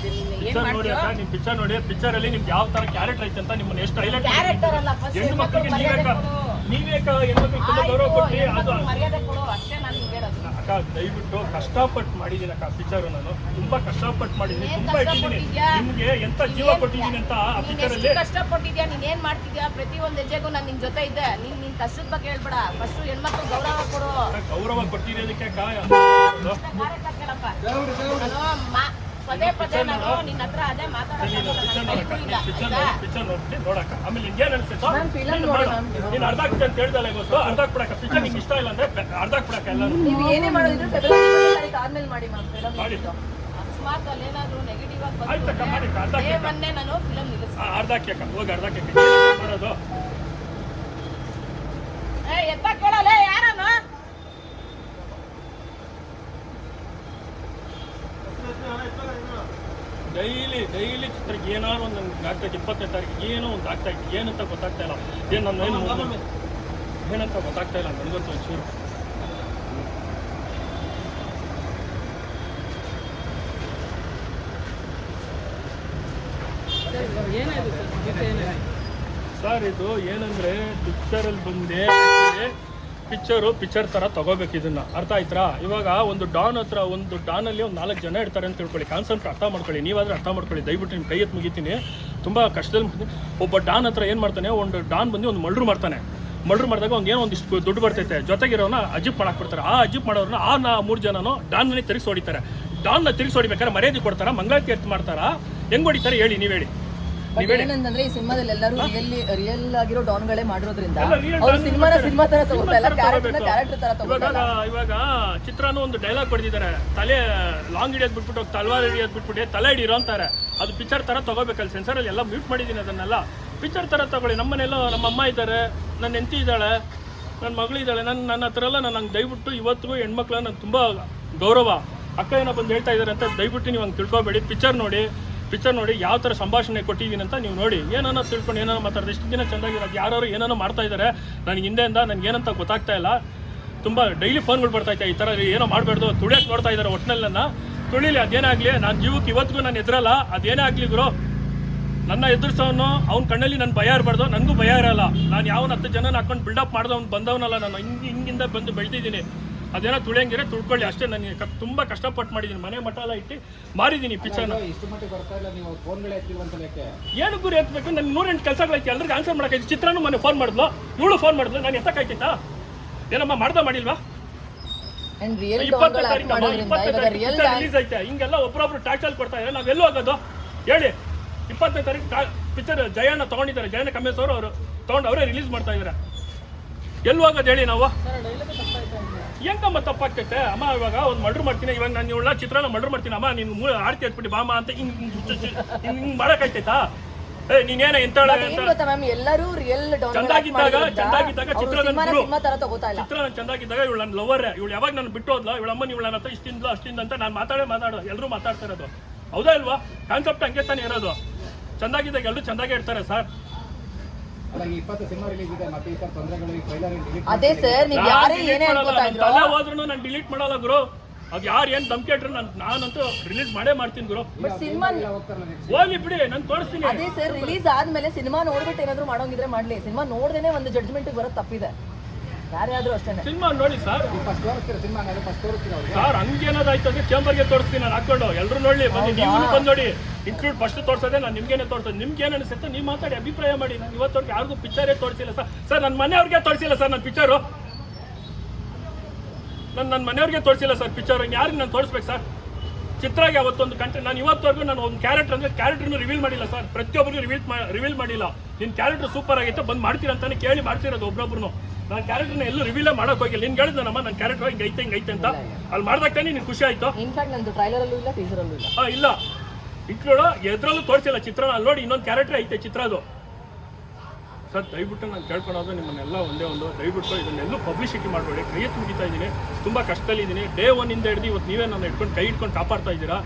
ಪಿಕ್ಚರ್ ನೋಡಿ ಮಾಡ್ತೀಯೋ? ಅಕ್ಕ ನಿಮ್ ಪಿಕ್ಚರ್ ನೋಡಿ ಪಿಕ್ಚರ್ ಅಲ್ಲಿ ನಿಮ್ಗೆ ಯಾವ ತರ ಕ್ಯಾರೆಕ್ಟರ್ ಐತೆ ಅಂತ ನಿಮ್ಮನ್ನ ಎಷ್ಟು ಹೈಲೈಟ್ ಕ್ಯಾರೆಕ್ಟರ್ ಅಲ್ಲ ಫಸ್ಟ್ ಹೆಣ್ಣು ಮಕ್ಕಳಿಗೆ ಮರ್ಯಾದೆ ನೀವೇ ಕೊಡು. ನೀವೇ ಹೆಣ್ಮಕ್ಳಿಗೆ ತುಂಬಾ ಗೌರವ ಆಯ್ತು, ಅದು ಮರ್ಯಾದೆ ಕೊಡು ಅಷ್ಟೇ ನಾನು ನಿಮ್ಗೆ ಹೇಳೋದು. ಅಕ್ಕ ದಯವಿಟ್ಟು ಕಷ್ಟಪಟ್ಟು ಮಾಡಿದ್ದೀನಿ ಅಕ್ಕ ಪಿಕ್ಚರ್ ನಾನು. ತುಂಬಾ ಕಷ್ಟಪಟ್ಟು ಮಾಡಿದ್ದೀನಿ ಏನ್ ತುಂಬಾ ಇಟ್ಟಿದ್ದೀನಿ? ನಿಮ್ಗೆ ಎಂತ ಜೀವ ಕೊಟ್ಟಿದ್ದೀನಿ ಅಂತ ಆ ಪಿಕ್ಚರ್ ಅಲ್ಲಿ? ಕಷ್ಟಪಟ್ಟಿದ್ಯಾ? ನೀನ್ ಏನ್ ಮಾಡ್ತಿದ್ಯಾ? ಪ್ರತಿ ಒಂದ್ ಹೆಜ್ಜೆಗೂ ನಾನು ನಿನ್ ಜೊತೆ ಇದ್ದೆ. ನೀನ್ ನಿನ್ ಕಷ್ಟದ ಬಗ್ಗೆ ಹೇಳ್ಬೇಡ. ಫಸ್ಟ್ ಹೆಣ್ಮಕ್ಳು ಗೌರವ ಕೊಡು. ಗೌರವ ಕೊಟ್ಟಿರೋದಕ್ಕೆ ಕಾಯ ಪದೇ ಪದೇ ನಾನು ನಿನ್ನ ಹತ್ರ ಅದೇ ನೋಡಕ್ಕ ಆಮೇಲೆ ನಿಂಗೆ ಏನ್ ಅನ್ಸುತ್ತೋ ನೀನು ಅಂತ ಹೇಳ್ದಲ್ಲ ಗೊತ್ತು? ಅರ್ಧ ಹಾಕ್ಬಿಡಕ್ಕ ಪಿಕ್ಚರ್ ನಿಂಗೆ ಇಷ್ಟ ಇಲ್ಲ ಅಂದ್ರೆ ಅರ್ಧ ಹಾಕ್ಬಿಡಕ್ಕ ಎಲ್ಲ ನೀವು ಏನೇ ಮಾಡೋದಿದ್ರೆ ಫೆಬ್ರವರಿ ಆದ್ಮೇಲೆ ಮಾಡಿ ಮಾಡಿ ಅಕಸ್ಮಾತ್ ಅಲ್ಲಿ ಏನಾದ್ರು ನೆಗೆಟಿವ್ ಆಗಿ ಬಂದ್ರೆ ಮೊನ್ನೆ ನಾನು ಫಿಲಮ್ ನಿಲ್ಲಿಸ್ತೀನಿ. ಹೋಗಿ ಅರ್ಧ ಹಾಕ್ಯಕ್ಕ ಮಾಡೋದು ಏ ಎತ್ತ ಕೇಳಲ್ಲ ಡೈಲಿ ಡೈಲಿ ಚಿತ್ರಕ್ಕೆ ಏನಾದ್ರು ಒಂದು ನಮ್ಗೆ ಆಗ್ತಾ ಇತ್ತು ಇಪ್ಪತ್ತನೇ ತಾರೀಕಿಗೆ ಏನೋ ಒಂದು ಆಗ್ತಾ ಇತ್ತು ಏನಂತ ಗೊತ್ತಾಗ್ತಾ ಇಲ್ಲ. ಏನು ನನ್ನ ಏನು ಏನಂತ ಗೊತ್ತಾಗ್ತಾ ಇಲ್ಲ ನನಗಂತೂ ಒಂಚೂರು. ಸರ್? ಇದು ಏನಂದ್ರೆ ಪಿಕ್ಚರಲ್ಲಿ ಬಂದೆ ಪಿಕ್ಚರು, ಪಿಕ್ಚರ್ ಥರ ತಗೋಬೇಕು ಇದನ್ನ. ಅರ್ಥ ಆಯ್ತಾ ಇವಾಗ ಒಂದು ಡಾನ್ ಹತ್ರ ಒಂದು ಡಾನಲ್ಲಿ ಒಂದು ನಾಲ್ಕು ಜನ ಇರ್ತಾರೆ ಅಂತ ತಿಳ್ಕೊಳ್ಳಿ. ಕಾನ್ಸೆಪ್ಟ್ ಅರ್ಥ ಮಾಡ್ಕೊಳ್ಳಿ. ನೀವಾದ್ರೆ ಅರ್ಥ ಮಾಡ್ಕೊಳ್ಳಿ. ದಯವಿಟ್ಟು ನಿಮ್ಮ ಕೈ ಮುಗಿತೀನಿ. ತುಂಬ ಕಷ್ಟದಲ್ಲಿ ಒಬ್ಬ ಡಾನ್ ಹತ್ರ ಏನು ಮಾಡ್ತಾನೆ? ಒಂದು ಡಾನ್ ಬಂದು ಒಂದು ಮಲ್ಡ್ರು ಮಾಡ್ತಾನೆ. ಮಳ್ರು ಮಾಡಿದಾಗ ಅವ್ನಿಗೆ ಏನೋ ಒಂದಿಷ್ಟು ದುಡ್ಡು ಬರ್ತೈತೆ. ಜೊತೆಗಿರೋನ ಅಜಿಪ್ ಮಾಡಕ್ಕೆ ಬಿಡ್ತಾರೆ. ಆ ಅಜಿಪ್ ಮಾಡೋರನ್ನ ಆ ನಾ ಮೂರು ಜನನು ಡಾನ್ನೇ ತಿರುಗಿಸಿ ಹೊಡಿತಾರೆ. ಡಾನ್ನ ತಿರುಗಿಸಿ ಹೊಡಿಬೇಕಾದ್ರೆ ಮರ್ಯಾದೆ ಕೊಡ್ತಾರ? ಮಂಗಳ ಎತ್ತು ಮಾಡ್ತಾರಾ? ಹೆಂಗ್ ಹೊಡಿತಾರೆ ಹೇಳಿ ನೀವು ಹೇಳಿ. ಬಟ್ ಏನಂತಂದ್ರೆ ಈ ಸಿನಿಮಾದಲ್ಲಿ ಎಲ್ಲರೂ ರಿಯಲ್ ರಿಯಲ್ ಆಗಿರೋ ಡಾನ್ಗಳೇ ಮಾಡಿರೋದ್ರಿಂದ ಅವ್ರು ಸಿನಿಮಾನ ಸಿನಿಮಾ ತರ ಸಿನಿಮಾ ತಗೋತಾ ಇಲ್ಲ ತರ ಕ್ಯಾರೆಕ್ಟರ್ ತರ ಇವಾಗ ಇಲ್ಲ. ಇವಾಗ ಚಿತ್ರಾನು ಒಂದು ಡೈಲಾಗ್ ಹೊಡೆದಿದ್ದಾರೆ ತಲೆ ಲಾಂಗ್ ಹಿಡಿಯೋದು ಬಿಟ್ಬಿಟ್ಟು ತಲ್ವಾರ್ ಹಿಡಿಯೋದು ಬಿಟ್ಬಿಟ್ಟು ತಲೆ ಹಿಡಿರೋ ಅಂತಾರೆ. ಅದು ಪಿಕ್ಚರ್ ತರ ತಗೋಬೇಕಲ್ಲ ಸೆನ್ಸರಲ್ಲಿ ಎಲ್ಲ ಮ್ಯೂಟ್ ಮಾಡಿದ್ದೀನಿ ಅದನ್ನೆಲ್ಲ. ಪಿಕ್ಚರ್ ತರ ತಗೊಳ್ಳಿ. ನಮ್ಮನೆಲ್ಲ ನಮ್ಮ ಅಮ್ಮ ಇದ್ದಾರೆ ನನ್ನ ಹೆಂಡತಿ ಇದ್ದಾಳೆ ನನ್ನ ಮಗಳು ಇದ್ದಾಳೆ ನನ್ನ ನನ್ನ ಹತ್ರ ಎಲ್ಲ ನಾನು ಹಂಗೆ ದಯವಿಟ್ಟು ಇವತ್ತಿಗೂ ಹೆಣ್ಮಕ್ಳು ನನಗೆ ತುಂಬ ಗೌರವ. ಅಕ್ಕ ಏನೋ ಬಂದು ಹೇಳ್ತಾ ಇದ್ದಾರೆ ಅಂತ ದಯವಿಟ್ಟು ನೀವು ಹಂಗೆ ತಿಳ್ಕೊಬೇಡಿ. ಪಿಕ್ಚರ್ ನೋಡಿ. ಪಿಕ್ಚರ್ ನೋಡಿ ಯಾವ ಥರ ಸಂಭಾಷಣೆ ಕೊಟ್ಟಿದ್ದೀನಿ ಅಂತ ನೀವು ನೋಡಿ. ಏನನ್ನ ತಿಳ್ಕೊಂಡು ಏನೋ ಮಾತಾಡಿದ್ರೆ ಇಷ್ಟು ದಿನ ಚೆನ್ನಾಗಿರೋದು ಯಾರು ಏನೇನೋ ಮಾಡ್ತಾ ಇದ್ದಾರೆ ನನಗೆ ಹಿಂದೆಯಿಂದ ನನಗೆ ಏನಂತ ಗೊತ್ತಾಗ್ತಾ ಇಲ್ಲ. ತುಂಬ ಡೈಲಿ ಫೋನ್ಗಳು ಬರ್ತಾ ಇತ್ತು, ಈ ಥರ ಏನೋ ಮಾಡಬಾರ್ದು ತುಳಿಯಕ್ಕೆ ನೋಡ್ತಾ ಇದ್ದಾರೆ ಒಟ್ಟಿನಲ್ಲಿ ನನ್ನ ತುಳಿಲಿ ಅದೇನೇ ಆಗಲಿ, ನಾನು ಜೀವಕ್ಕೆ ಇವತ್ತಿಗೂ ನಾನು ಎದುರಲ್ಲ, ಅದೇನೇ ಆಗಲಿ ಗುರು. ನನ್ನ ಎದುರಿಸೋನು, ಅವ್ನ ಕಣ್ಣಲ್ಲಿ ನನ್ನ ಭಯ ಇರಬಾರ್ದು, ನನಗೂ ಭಯ ಇರಲ್ಲ. ನಾನು ಯಾವನ ಹತ್ತು ಜನನ ಹಾಕೊಂಡು ಬಿಲ್ಡಪ್ ಮಾಡ್ದವ್ನು, ಬಂದವನಲ್ಲ ನಾನು, ಹಿಂಗೆ ಹಿಂಗಿಂದ ಬಂದು ಬೆಳೆದಿದ್ದೀನಿ. ಅದೇನೋ ತುಳಿಯಂಗಿರೆ ತುಳ್ಕೊಳ್ಳಿ. ಅಷ್ಟೇ ನನಗೆ ತುಂಬಾ ತುಂಬ ಕಷ್ಟಪಟ್ಟು ಮಾಡಿದ್ದೀನಿ ಮನೆ ಮಠ ಎಲ್ಲ ಇಟ್ಟು ಮಾರಿದ್ದೀನಿ ಪಿಕ್ಚರ್ನ ಇಷ್ಟು ಮಟ್ಟಿಗೆ ಬರ್ತಾ ಇಲ್ಲ ನೀವು ಫೋನ್ಗಳೇ ಎತ್ತಿಲ್ವಂತ ಲೆಕ್ಕ? ಏನು ಗುರಿ ಎತ್ತಬೇಕು ನನ್ನ ನೂರೆಂಟು ಕೆಲಸಗಳೈತಿ. ಎಲ್ರಿಗೂ ಆನ್ಸರ್ ಮಾಡೋಕೆ ಚಿತ್ರನೂ ಮನೆ ಫೋನ್ ಮಾಡಿದ್ಲು. ಇವಳು ಫೋನ್ ಮಾಡಿದ್ಲು. ನಾನು ಎತ್ತಕ್ಕಾಯ್ತಿತ್ತಾ? ಏನಮ್ಮ ಮಾಡ್ದ ಮಾಡಿಲ್ವಾ? ಇಪ್ಪತ್ತನೇ ತಾರೀಕು ಇಪ್ಪತ್ತನೇ ತಾರೀಕು ರಿಲೀಸ್ ಐತೆ. ಹಿಂಗೆಲ್ಲ ಒಬ್ಬರೊಬ್ರು ಟ್ಯಾಕ್ಸಲ್ಲಿ ಕೊಡ್ತಾ ಇದ್ದಾರೆ ನಾವೆಲ್ಲೂ ಹೋಗೋದು? ಹೇಳಿ. ಇಪ್ಪತ್ತನೇ ತಾರೀಕು ಪಿಕ್ಚರ್ ಜಯಣ್ಣ ತಗೊಂಡಿದ್ದಾರೆ. ಜಯಣ್ಣ ಕಮ್ಮಿ ಅವರು ಅವರು ತಗೊಂಡು ಅವರೇ ರಿಲೀಸ್ ಮಾಡ್ತಾ ಇದ್ದಾರೆ. ಎಲ್ಲಿ ಹೋಗೋದು ಹೇಳಿ ನಾವು? ಹೆಂಗಮ್ಮ ತಪ್ಪಾಗ್ತೈತೆ. ಅಮ್ಮ ಇವಾಗ ಒಂದು ಮರ್ಡರ್ ಮಾಡ್ತೀನಿ. ಇವಾಗ ನಾನು ಇವಳ ಚಿತ್ರನ ಮರ್ಡರ್ ಮಾಡ್ತೀನಿ. ಅಮ್ಮ ನೀನು ಮೂ ಆರ್ತಿ ಹತ್ಬಿಟ್ಟು ಬಾಮ ಅಂತ ಹಿಂಗ್ ಹಿಂಗ್ ಮಾಡಕ್ಕಾಯ್ತೈತಾ? ಏ ನೀನೇನ ಎಂತ ಮ್ಯಾಮ್? ಎಲ್ಲರೂ ರಿಯಲ್ ಚಂದಾಗಿದ್ದಾಗ ಚಂದಾಗಿದ್ದಾಗ ಚಿತ್ರದ ತರ ತಗೋತಾ ಇಲ್ಲ. ಚಿತ್ರ ನಾನು ಚಂದಾಗಿದ್ದಾಗ ಇವಳು ನನ್ನ ಲವರ್ ಇವಳು ಯಾವಾಗ ನಾನು ಬಿಟ್ಟು ಹೋದ್ಲ ಇವಳ ಅಮ್ಮ ಇವಳ ನನ್ನ ಹತ್ರ ಇಷ್ಟಿಂದ ಅಷ್ಟಿಂದ ಅಂತ ನಾನು ಮಾತಾಡೇ ಮಾತಾಡೋ ಎಲ್ಲರೂ ಮಾತಾಡ್ತಾ ಇರೋದು. ಹೌದಾ ಇಲ್ವಾ? ಕಾನ್ಸೆಪ್ಟ್ ಹಂಗೆ ತಾನೇ ಇರೋದು. ಚಂದಾಗಿದ್ದಾಗ ಎಲ್ಲರೂ ಚಂದಾಗೆ ಇರ್ತಾರೆ ಸರ್. ಅದೇ ಸರ್ ನೀವು ಯಾರೇ ಏನೇ ಅನ್ಕೋತಾ ಇದ್ರು. ತಲೆ ಹೋದ್ರೂ ನಾನು ಡಿಲೀಟ್ ಮಾಡಲ್ಲ ಗುರು. ಅದು ಯಾರು ಏನು ದಮ್ ನಾನು ನಾನಂತೂ ರಿಲೀಸ್ ಮಾಡೇ ಮಾಡ್ತೀನಿ ಗುರು. ಬಟ್ ಸಿನಿಮಾ ಹೋಗಿ ಬಿಡಿ ನಾನು ತೋರಿಸ್ತೀನಿ. ಅದೇ ಸರ್ ರಿಲೀಸ್ ಆದ್ಮೇಲೆ ಸಿನಿಮಾ ನೋಡ್ಬಿಟ್ಟು ಏನಾದ್ರು ಮಾಡೋಂಗಿದ್ರೆ ಮಾಡ್ಲಿ. ಸಿನಿಮಾ ನೋಡ್ದೇನೆ ಒಂದು ಜಡ್ಜ್ಮೆಂಟ್ ಬರೋದು ತಪ್ಪಿದೆ. ಯಾರ್ಯಾದ್ರೂ ಅಷ್ಟೇನೆ ಸಿನಿಮಾ ನೋಡಿ ಸರ್. ಫಸ್ಟ್ ತೋರಿಸ್ತೀರಾ ಸಿನಿಮಾ ಫಸ್ಟ್ ತೋರಿಸ್ತೀರಾ ಅವ್ರಿಗೆ? ಸರ್ ಹಂಗೇನಾದಾಯ್ತು ಅಂದ್ರೆ ಚೇಂಬರ್ಗೆ ತೋರಿಸ್ತೀನಿ ನಾನು ಹಾಕೊಂಡು. ಎಲ್ಲರೂ ನೋಡಿ ಬನ್ನಿ ನೀವು ಬಂದು ನೋಡಿ. ಇನ್ಕ್ಲೂಡ್ ಫಸ್ಟ್ ತೋರ್ಸೋದೇ ನಾನು ನಿಮ್ಗೇನೆ ತೋರಿಸೋದು. ನಿಮ್ಗೆ ಏನು ಅನ್ಸುತ್ತೆ ನೀವು ಮಾತಾಡಿ ಅಭಿಪ್ರಾಯ ಮಾಡಿ. ನಾನು ಇವತ್ತವರೆಗೆ ಯಾರಿಗೂ ಪಿಕ್ಚರೇ ತೋರಿಸಿಲ್ಲ ಸರ್. ಸರ್ ನನ್ನ ಮನೆಯವ್ರಿಗೆ ತೋರಿಸಿಲ್ಲ ಸರ್ ನನ್ನ ಪಿಕ್ಚರು ನಾನು ನನ್ನ ಮನೆಯವ್ರಿಗೆ ತೋರಿಸಿಲ್ಲ ಸರ್ ಪಿಕ್ಚರ್ ಯಾರಿಗೆ ನಾನು ತೋರಿಸ್ಬೇಕು ಸರ್? ಚಿತ್ರಾಗೆ ಅವತ್ತೊಂದು ಕಂಟ್ರಿ ನಾನು ಇವತ್ತವರೆಗೂ ನಾನು ಒಂದು ಕ್ಯಾರೆಕ್ಟರ್ ಅಂದರೆ ಕ್ಯಾರೆಕ್ಟರ್ನು ರಿವೀಲ್ ಮಾಡಿಲ್ಲ ಸರ್. ಪ್ರತಿಯೊಬ್ಬರಿಗೂ ರಿವೀಲ್ ರಿವೀಲ್ ಮಾಡಿಲ್ಲ. ನಿನ್ನ ಕ್ಯಾರೆಕ್ಟರ್ ಸೂಪರ್ ಆಗಿತ್ತು ಬಂದು ಮಾಡ್ತೀರ ಅಂತಾನೆ ಕೇಳಿ ಮಾಡ್ತಿರೋದು ಒಬ್ಬೊಬ್ರು ನಾನು ಕ್ಯಾರೆಕ್ಟರ್ನ ಎಲ್ಲೂ ರಿವೀಲ್ ಮಾಡೋಕೆ ಹೋಗಿಲ್ಲ. ನೀನು ಹೇಳಿದ್ನಮ್ಮ ನನ್ನ ಕ್ಯಾರೆಕ್ಟರ್ ಹಿಂಗೆ ಐತೆ ಹಿಂಗೆ ಐತೆ ಅಂತ. ಅಲ್ಲಿ ಮಾಡ್ದಾಗ ತಾನೇ ನಿನ್ ಖುಷಿ ಆಯ್ತು. ಇನ್ಫ್ಯಾಕ್ಟ್ ನಂದು ಟ್ರೈಲರ್ ಅಲ್ಲೂ ಇಲ್ಲ ಟೀಸರ್ ಅಲ್ಲೂ ಇಲ್ಲ. ಆ, ಇಲ್ಲ. ಇಟ್ಲೋಳು ಎದ್ರಲ್ಲೂ ತೋರಿಸಿಲ್ಲ ಚಿತ್ರ ಅಲ್ಲಿ ನೋಡಿ ಇನ್ನೊಂದು ಕ್ಯಾರೆಕ್ಟರ್ ಐತೆ ಚಿತ್ರ ಅದು. ಸರ್ ದಯವಿಟ್ಟು ನಾನು ಕೇಳ್ಕೊಳೋದು ನಿಮ್ಮನ್ನೆಲ್ಲ ಒಂದೇ ಒಂದು. ದಯವಿಟ್ಟು ಇದನ್ನೆಲ್ಲೂ ಪಬ್ಲಿಸಿಟಿ ಮಾಡಬೇಡಿ. ಕೈ ತುಂಬಿತಾ ಮುಗಿತಾ ಇದ್ದೀನಿ. ತುಂಬ ಕಷ್ಟದಲ್ಲಿದ್ದೀನಿ. ಡೇ ಒನ್ನಿಂದ ಹಿಡಿದು ಇವತ್ತು ನೀವೇ ನಾನು ಇಟ್ಕೊಂಡು ಕೈ ಇಟ್ಕೊಂಡು ಕಾಪಾಡ್ತಾ ಇದ್ದೀರಾ?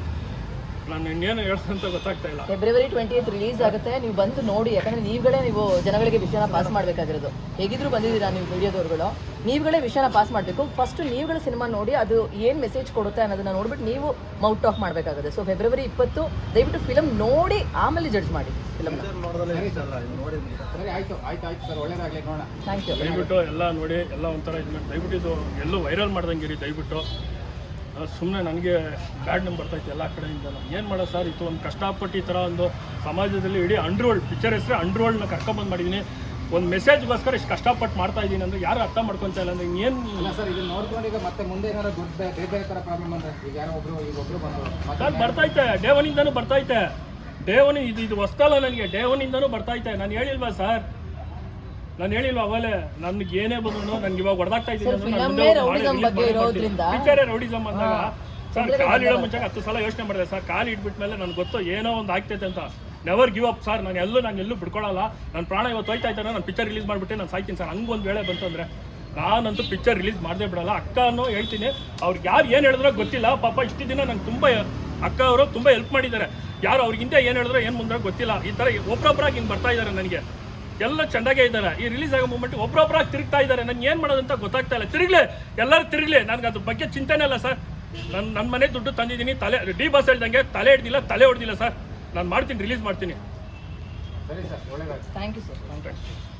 ನಾನು ಇನ್ನೇನು ಹೇಳೋದಂತ ಗೊತ್ತಾಗ್ತಾ ಇಲ್ಲ. ಫೆಬ್ರವರಿ ಟ್ವೆಂಟಿ ರಿಲೀಸ್ ಆಗುತ್ತೆ. ನೀವು ಬಂದು ನೋಡಿ ಯಾಕಂದ್ರೆ ನೀವುಗಳೇ ನೀವು ಜನಗಳಿಗೆ ವಿಷಯನ ಪಾಸ್ ಮಾಡಬೇಕಾಗಿರೋದು. ಹೇಗಿದ್ರು ಬಂದಿದ್ದೀರಾ ನೀವು ವಿಡಿಯೋದವ್ರುಗಳು? ನೀವುಗಳೇ ವಿಷಯನ ಪಾಸ್ ಮಾಡಬೇಕು. ಫಸ್ಟ್ ನೀವುಗಳ ಸಿನಿಮಾ ನೋಡಿ ಅದು ಏನು ಮೆಸೇಜ್ ಕೊಡುತ್ತೆ ಅನ್ನೋದನ್ನ ನೋಡ್ಬಿಟ್ಟು ನೀವು ಮೌಟ್ ಆಫ್ ಮಾಡಬೇಕಾಗುತ್ತೆ. ಸೊ ಫೆಬ್ರವರಿ ಇಪ್ಪತ್ತು ದಯವಿಟ್ಟು ಫಿಲಮ್ ನೋಡಿ ಆಮೇಲೆ ಜಡ್ಜ್ ಮಾಡಿ ಫಿಲಮ್ ಸರಿ ಆಯ್ತು ಆಯ್ತು ಆಯ್ತು ಸರ್. ಒಳ್ಳೇದಾಗ್ಲಿ ನೋಡೋಣ. ಥ್ಯಾಂಕ್ ಯು ದಯವಿಟ್ಟು ಎಲ್ಲ ನೋಡಿ ಎಲ್ಲ ಒಂಥರ ಇದು ದಯವಿಟ್ಟು ಇದು ಎಲ್ಲೂ ವೈರಲ್ ಮಾಡ್ದಂಗಿರಿ ದಯವಿಟ್ಟು. ಸುಮ್ಮನೆ ನನಗೆ ಬ್ಯಾಡ್ ನಂಬರ್ ಬರ್ತೈತೆ ಎಲ್ಲ ಕಡೆಯಿಂದ ಏನು ಮಾಡೋ ಸರ್ ಇತ್ತು ಒಂದು ಕಷ್ಟಪಟ್ಟು ಈ ಥರ ಒಂದು ಸಮಾಜದಲ್ಲಿ ಇಡೀ ಅಂಡ್ರೋಲ್ಡ್ ಪಿಕ್ಚರ್ ಹೆಸರೇ ಅಂಡ್ರೋಲ್ಡ್ನ ಕರ್ಕೊಂಬಂದು ಮಾಡಿದ್ದೀನಿ ಒಂದು ಮೆಸೇಜ್ಗೋಸ್ಕರ ಇಷ್ಟು ಕಷ್ಟಪಟ್ಟು ಮಾಡ್ತಾ ಇದ್ದೀನಿ ಅಂದ್ರೆ ಯಾರು ಅರ್ಥ ಮಾಡ್ಕೊತಾ ಇಲ್ಲ ಅಂದ್ರೆ ಏನು ಇಲ್ಲ ಸರ್ ಇದು ನೋಡ್ಕೊಂಡು ಈಗ ಮತ್ತೆ ಮುಂದೆ ಏನಾದ್ರು ದೊಡ್ಡ ಬೇರೆ ಬೇರೆ ಥರ ಪ್ರಾಬ್ಲಮ್ ಅಂದರೆ ಈಗ ಯಾರೋ ಒಬ್ರು ಈಗ ಒಬ್ರು ಬಂದರು. ಸರ್ ಬರ್ತೈತೆ ಡೇ ಒನ್ನಿಂದನೂ ಬರ್ತೈತೆ ಡೇ ಒನ್ ಇದು ಇದು ಹೊಸ್ತಲ್ಲ ನನಗೆ. ಡೇ ಒನ್ನಿಂದನೂ ಬರ್ತೈತೆ ನಾನು ಹೇಳಿಲ್ವಾ ಸರ್? ನಾನು ಹೇಳಿಲ್ವಾ ಅವಲೇ ನನ್ಗೆ ಏನೇ ಬಂದ್ರು ನನ್ಗೆ ಇವಾಗ ಹೊಡೆದಾಗ್ತಾ ಇದ್ದೀನಿ ಪಿಕ್ಚರೇ ರೌಡಿಸಮ್ ಅಂದಾಗ ಸರ್ ಕಾಲು ಇಡೋ ಮುಂಚೆ ಹತ್ತು ಸಲ ಯೋಚನೆ ಮಾಡಿದೆ ಸರ್ ಕಾಲು ಇಟ್ಬಿಟ್ಮೇಲೆ ನನ್ಗೆ ಗೊತ್ತು ಏನೋ ಒಂದು ಆಗ್ತೈತೆ ಅಂತ. ನೆವರ್ ಗಿವ್ ಅಪ್ ಸರ್ ನಾನು ಎಲ್ಲೂ ನಾನು ಎಲ್ಲೂ ಬಿಡ್ಕೊಳಲ್ಲ ನನ್ನ ಪ್ರಾಣ ಇವತ್ತು ಹೋಯ್ತಾ ಇದ್ದಾರೆ ನಾನು ಪಿಕ್ಚರ್ ರಿಲೀಸ್ ಮಾಡಿಬಿಟ್ಟೆ ನಾನು ಸಾಯ್ತೀನಿ ಸರ್. ಹಂಗೊಂದು ವೇಳೆ ಬಂತು ಅಂದರೆ ನಾನಂತೂ ಪಿಕ್ಚರ್ ರಿಲೀಸ್ ಮಾಡದೇ ಬಿಡಲ್ಲ. ಅಕ್ಕನೂ ಹೇಳ್ತೀನಿ ಅವ್ರಿಗೆ ಯಾರು ಏನು ಹೇಳಿದ್ರೋ ಗೊತ್ತಿಲ್ಲ. ಪಾಪ ಇಷ್ಟು ದಿನ ನಂಗೆ ತುಂಬ ಅಕ್ಕ ಅವರು ತುಂಬ ಹೆಲ್ಪ್ ಮಾಡಿದ್ದಾರೆ. ಯಾರು ಅವ್ರಿಗಿಂತ ಏನು ಹೇಳಿದ್ರೆ ಏನು ಮುಂದೆ ಗೊತ್ತಿಲ್ಲ. ಈ ಥರ ಒಬ್ಬರೊಬ್ಬರಾಗಿ ಹಿಂಗೆ ಬರ್ತಾ ಇದ್ದಾರೆ ನನಗೆ. ಎಲ್ಲ ಚೆಂದಾಗೇ ಇದ್ದಾರೆ. ಈ ರಿಲೀಸ್ ಆಗೋ ಮೂಮೆಂಟ್ ಒಬ್ಬರೊಬ್ಬರಾಗಿ ತಿರುಗ್ತಾ ಇದ್ದಾರೆ. ನನ್ಗೆ ಏನು ಮಾಡೋದಂತ ಗೊತ್ತಾಗ್ತಾ ಇಲ್ಲ. ತಿರುಗಲೇ ಎಲ್ಲರೂ ತಿರುಗಲಿ. ನನಗೆ ಅದ್ರ ಬಗ್ಗೆ ಚಿಂತೆನೇ ಇಲ್ಲ ಸರ್. ನನ್ನ ನನ್ನ ಮನೆ ದುಡ್ಡು ತಂದಿದ್ದೀನಿ. ತಲೆ ಡಿ ಬಸ್ ಹೇಳ್ದಂಗೆ ತಲೆ ಹಿಡ್ದಿಲ್ಲ ತಲೆ ಹೊಡ್ದಿಲ್ಲ ಸರ್. ನಾನು ಮಾಡ್ತೀನಿ ರಿಲೀಸ್ ಮಾಡ್ತೀನಿ. ಸರಿ ಸರ್ ಒಳ್ಳೆ ಥ್ಯಾಂಕ್ ಯು ಸರ್ ಕಾಂಟ್ಯಾಕ್ಟ್